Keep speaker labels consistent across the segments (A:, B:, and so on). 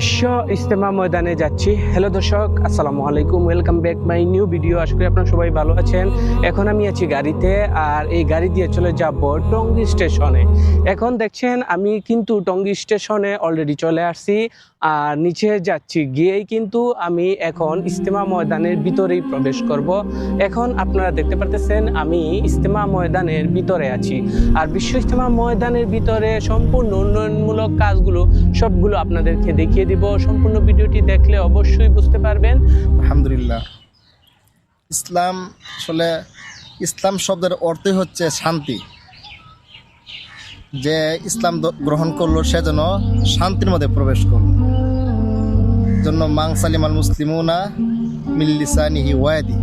A: বিশ্ব ইস্তেমা ময়দানে যাচ্ছি। হ্যালো দর্শক, আসসালামু আলাইকুম welcome back my new video আশা করি আপনারা সবাই ভালো আছেন। এখন আমি আছি গাড়িতে, আর এই গাড়ি দিয়ে চলে যাব টঙ্গী স্টেশনে। এখন দেখছেন, আমি কিন্তু টঙ্গী স্টেশনে অলরেডি চলে আসছি, আর নিচে যাচ্ছি গিয়েই কিন্তু আমি এখন ইস্তেমা ময়দানের ভিতরেই প্রবেশ করব। এখন আপনারা দেখতে পারতেছেন, আমি ইস্তেমা ময়দানের ভিতরে আছি। আর বিশ্ব ইস্তেমা ময়দানের ভিতরে সম্পূর্ণ উন্নয়নমূলক কাজগুলো সবগুলো আপনাদেরকে দেখিয়ে দিব। সম্পূর্ণ ভিডিওটি দেখলে অবশ্যই বুঝতে পারবেন।
B: আলহামদুলিল্লাহ। ইসলাম আসলে, ইসলাম শব্দের অর্থই হচ্ছে শান্তি। যে ইসলাম গ্রহণ করল, সে যেন শান্তির মধ্যে প্রবেশ করল। জন্য মাং সালিমাল মুসলিমুনা মিল্লিসানিহি ওয়াদি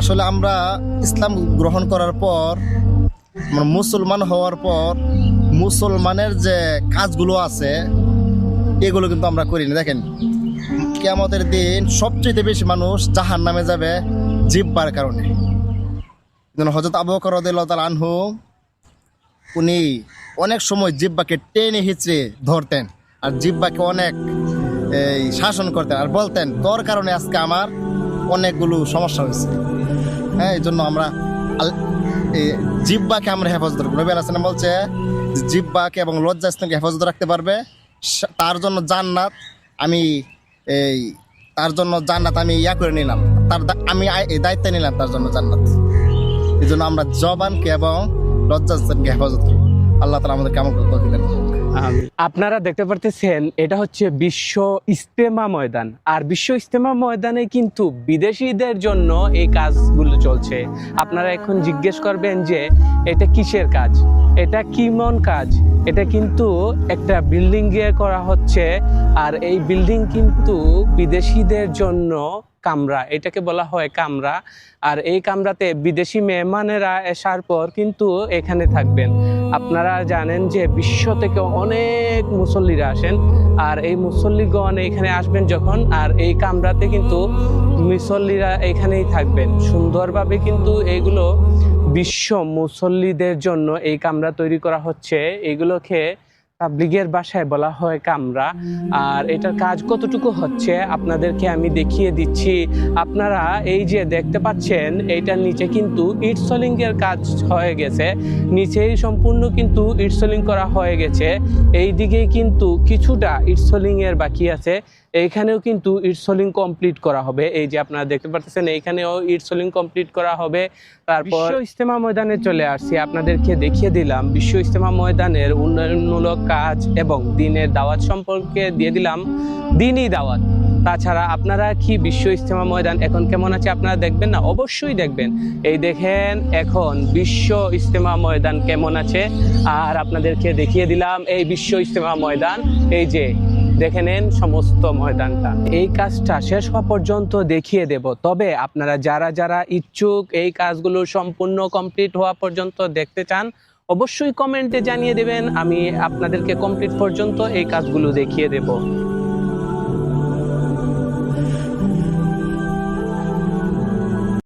B: আসলে আমরা ইসলাম গ্রহণ করার পর মুসলমান হওয়ার পর, মুসলমানের যে কাজগুলো আছে এগুলো কিন্তু আমরা করি না দেখেন, কেয়ামতের দিন সবচেয়ে বেশি মানুষ জাহান নামে যাবে জিব্বার কারণে। হজরত আবু রাদিয়াল্লাহু আনহু, উনি অনেক সময় জিব্বাকে টেনে হিচড়ে ধরতেন আর জিব্বাকে অনেক, এই, শাসন করতেন আর বলতেন, তোর কারণে আজকে আমার অনেকগুলো সমস্যা হয়েছে। হ্যাঁ এই জন্য আমরা জিব্বাকে আমরা হেফাজত রাখব। নবী বলছে জিব্বাকে এবং লজ্জাস্থানকে হেফাজত রাখতে পারবে তার জন্য জান্নাত আমি এই, তার জন্য জান্নাত আমি ইয়া করে নিলাম। তার আমি এই দায়িত্ব নিলাম তার জন্য জান্নাত। এই জন্য আমরা জবানকে এবং লজ্জাস্থানকে হেফাজত করি। আল্লাহ তালা আমাদের কেমন করতে দিলেন
A: আপনারা দেখতে পারতেছেন এটা হচ্ছে বিশ্ব ইস্তেমা ময়দান। আর বিশ্ব ইস্তেমা ময়দানে কিন্তু বিদেশিদের জন্য এই কাজগুলো চলছে। আপনারা এখন জিজ্ঞেস করবেন যে এটা কিসের কাজ? এটা কিমন কাজ? এটা কিন্তু একটা বিল্ডিং এ করা হচ্ছে আর এই বিল্ডিং কিন্তু বিদেশিদের জন্য কামরা। এটাকে বলা হয় কামরা। আর এই কামরাতে বিদেশি মেহমানেরা আসার পর কিন্তু এখানে থাকবেন। আপনারা জানেন যে বিশ্ব থেকে অনেক মুসল্লিরা আসেন, আর এই মুসল্লিগণ এখানে আসবেন যখন, আর এই কামরাতে কিন্তু মুসল্লিরা এখানেই থাকবেন। সুন্দরভাবে কিন্তু এগুলো বিশ্ব মুসল্লিদের জন্য এই কামরা তৈরি করা হচ্ছে। এগুলোকে তাবলিগের ভাষায় বলা হয় কামরা। আর এটার কাজ কতটুকু হচ্ছে, আপনাদেরকে আমি দেখিয়ে দিচ্ছি। আপনারা এই যে দেখতে পাচ্ছেন, এইটার নিচে কিন্তু ইট সলিং এর কাজ হয়ে গেছে। নিচেই সম্পূর্ণ কিন্তু ইট সলিং করা হয়ে গেছে। এই দিকেই কিন্তু কিছুটা ইট সলিং এর বাকি আছে। এইখানেও কিন্তু ইট সলিং কমপ্লিট করা হবে। এই যে আপনারা দেখতে পাচ্ছেন, এইখানেও ইট সলিং কমপ্লিট করা হবে। তারপর ইস্তেমা ময়দানে চলে আসছি। আপনাদেরকে দেখিয়ে দিলাম, বিশ্ব ইস্তেমা ময়দানের উন্নয়নমূলক কাজ এবং দিনের দাওয়াত সম্পর্কে দিয়ে দিলাম। দিনই দাওয়াত। তাছাড়া আপনারা কি বিশ্ব ইজতেমা ময়দান এখন কেমন আছে আপনারা দেখবেন না? অবশ্যই দেখবেন। এই দেখেন, এখন বিশ্ব ইজতেমা ময়দান কেমন আছে? আর আপনাদেরকে দেখিয়ে দিলাম এই বিশ্ব ইজতেমা ময়দান। এই যে, দেখে নেন সমস্ত ময়দানটা। এই কাজটা শেষ হওয়া পর্যন্ত দেখিয়ে দেব। তবে আপনারা যারা যারা ইচ্ছুক এই কাজগুলো সম্পূর্ণ কমপ্লিট হওয়া পর্যন্ত দেখতে চান অবশ্যই কমেন্টে জানিয়ে দেবেন। আমি আপনাদেরকে কমপ্লিট পর্যন্ত এই কাজগুলো দেখিয়ে দেব।